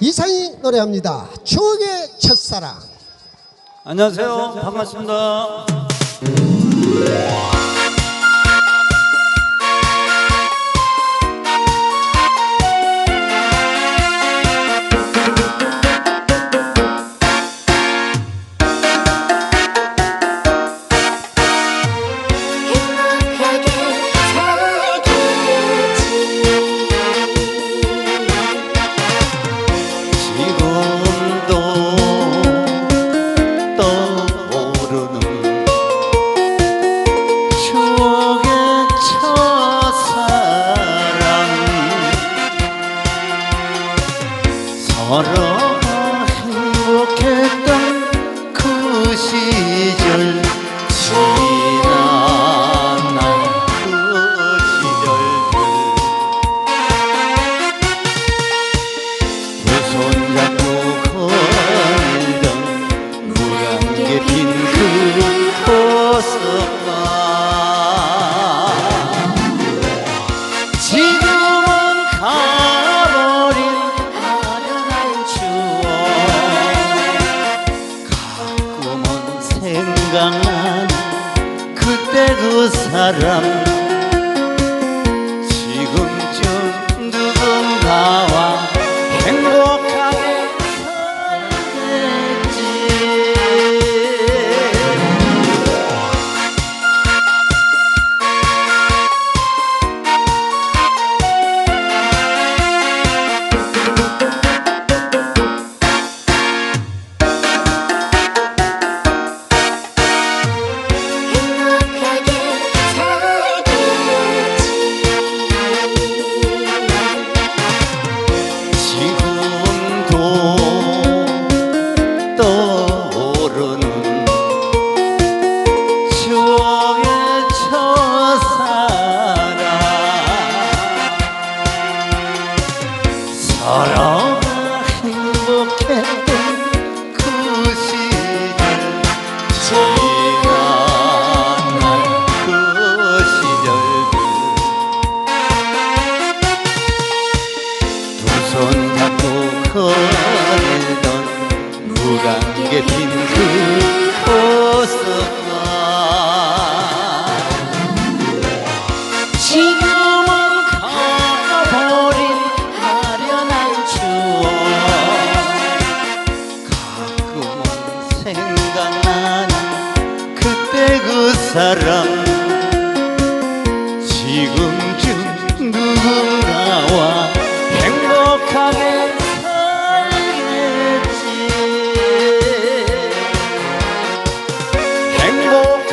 이상이 노래합니다. 추억의 첫사랑. 안녕하세요. 반갑습니다. 서 생각나는 그때 그 사람 걸던 무감게 빈그 모습과 지금은 가버린 아련한 추억. 가끔은 생각나는 그때 그 사람 그리고